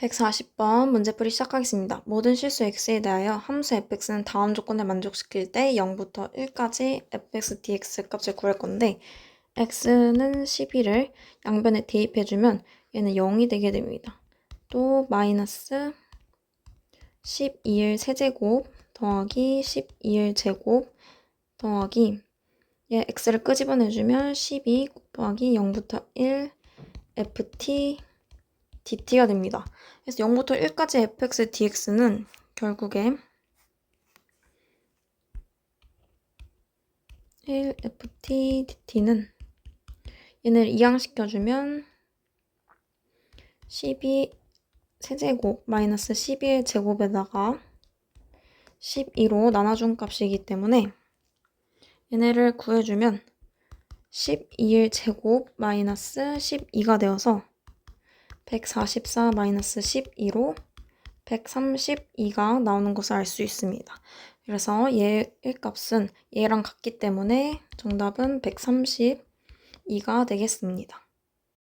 140번 문제풀이 시작하겠습니다. 모든 실수 x에 대하여 함수 fx는 다음 조건을 만족시킬 때 0부터 1까지 fx dx 값을 구할 건데 x는 11을 양변에 대입해주면 얘는 0이 되게 됩니다. 또 마이너스 12일 세제곱 더하기 12일 제곱 더하기 얘 x를 끄집어내주면 12 곱하기 0부터 1 ft dt가 됩니다. 그래서 0부터 1까지 fx dx는 결국에 1 ft dt는 얘를 이항시켜주면 12 세제곱 마이너스 11 제곱에다가 12로 나눠준 값이기 때문에 얘네를 구해주면 12일 제곱 마이너스 12가 되어서 144 마이너스 12로 132가 나오는 것을 알 수 있습니다. 그래서 얘 1값은 얘랑 같기 때문에 정답은 132가 되겠습니다.